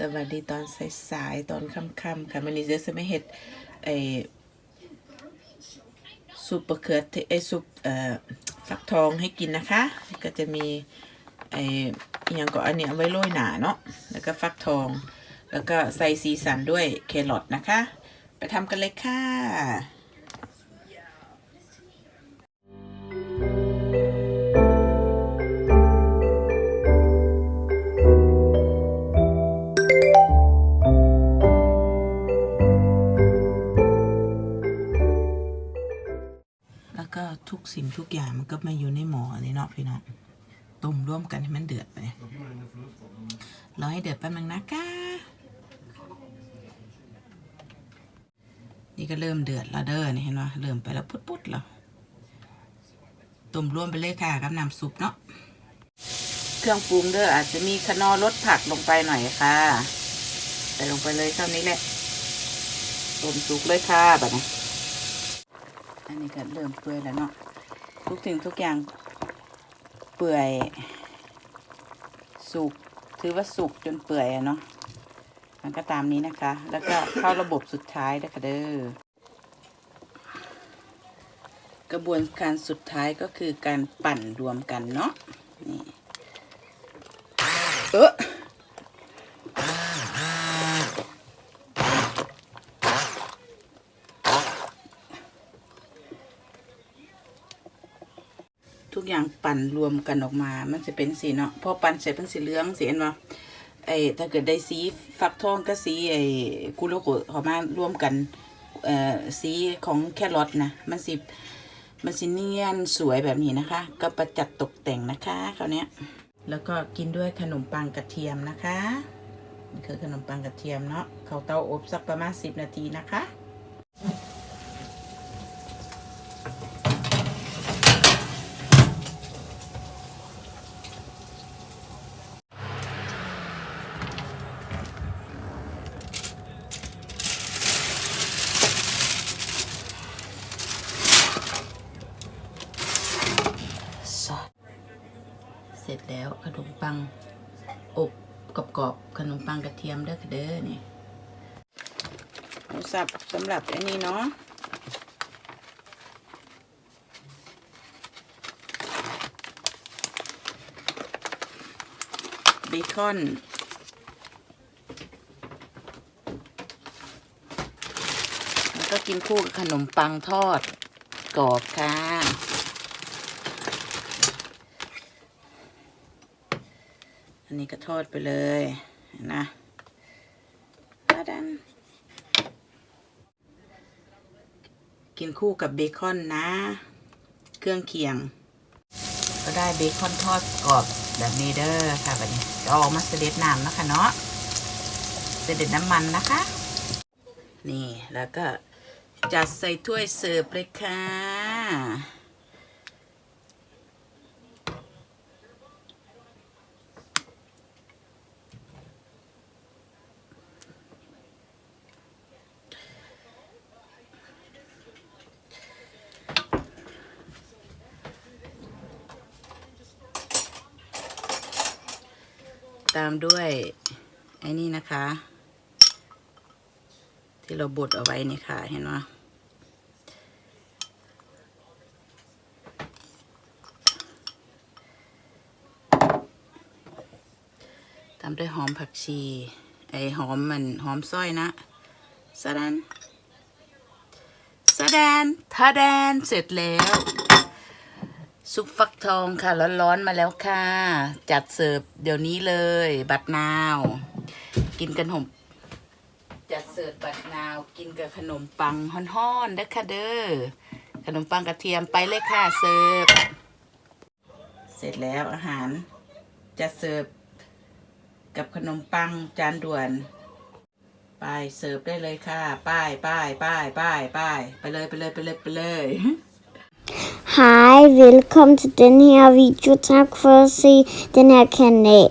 สวัสดีตอนสายๆตอนค่ำๆค่ะมันนี้จะไม่เห็ดไอซุปมะเขือเทศไอซุปเอ่อฟักทองให้กินนะคะ ก็จะมีไออหยังก็อันนี้เอาไว้โรยหนาเนาะแล้วก็ฟักทอง แล้วก็ใส่สีสันด้วยแครอทนะคะ ไปทำกันเลยค่ะ ทุกสิ่งทุกอย่างมันก็มาอยู่ในหม้อนนี้เนาะพี่น้องต้มร่วมกันให้มันเดือดไปรอให้เดือดแป๊บนึงนะคะนี่ก็เริ่มเดือดแล้วเด้อนี่เห็นไหมเริ่มไปแล้วพุดๆแล้วต้มร่วมไปเลยค่ะกับน้ำซุปเนาะเครื่องปรุงเด้ออาจจะมีขนอรสผักลงไปหน่อยค่ะใส่ลงไปเลยเท่านี้แหละต้มสุกเลยค่ะแบบนี้ นนี้ก็เริ่มเปื่อยแล้วเนาะทุกสิ่งทุกอย่างเปื่อยสุกถือว่าสุกจนเปื่อยอะเนาะมันก็ตามนี้นะคะ แล้วก็เข้าระบบสุดท้ายนะคะเด้อกระบวนการสุดท้ายก็คือการปั่นรวมกันเนาะนี่เออ ทุกอย่างปั่นรวมกันออกมา มันจะเป็นสีเนาะพอปั่นเสร็จเป็นสีเหลืองสีเห็นปะไอ้ถ้าเกิดได้สีฟักทองกับสีไอ้กุโลโกะเขามารวมกันเอ่อสีของแครอทนะมันสิมันสิเนียนสวยแบบนี้นะคะ ก็ประจัดตกแต่งนะคะคราวเนี้ยแล้วก็กินด้วยขนมปังกระเทียมนะคะนี่คือขนมปังกระเทียมเนาะเขาเตาอบสักประมาณสิบนาทีนะคะ ซอสเสร็จแล้วขนมปัง อบกรอบๆขนมปังกระเทียมเด้อเด้อนี่หมูสับสำหรับอันนี้เนาะเบคอนแล้วก็กินคู่กับขนมปังทอดกรอบค่ะ อันนี้ก็ทอดไปเลยนะดันกินคู่กับเบคอนนะ เครื่องเคียง ก็ได้เบคอนทอดกรอบแบบนี้เด้อค่ะแบบนี้จะออกมาเสด็จน้ำนะคะเนาะเสด็จน้ำมันนะคะ นี่แล้วก็จัดใส่ถ้วยเสิร์ฟเลยค่ะ ตามด้วยไอ้นี่นะคะ ที่เราบดเอาไว้นี่ค่ะเห็นไหมตามด้วยหอมผักชี ไอหอมมันหอมส้อยนะสะแดนสะแดนทาแดนเสร็จแล้ว ซุปฟักทองค่ะ ร้อนๆมาแล้วค่ะ จัดเสิร์ฟเดี๋ยวนี้เลย บัตรนาว กินกันหอมจัดเสิร์ฟบัตรนาวกินกับขนมปังฮ้อนๆเด้อค่ะเด้อขนมปังกระเทียมไปเลยค่ะเสิร์ฟเสร็จแล้วอาหารจัดเสิร์ฟกับขนมปังจานด่วนไปเสิร์ฟได้เลยค่ะ ป้ายป้ายป้ายป้ายป้ายไปเลยไปเลยไปเลยไปเลย Hej, velkommen til den her video. Tak for at se den her kanal.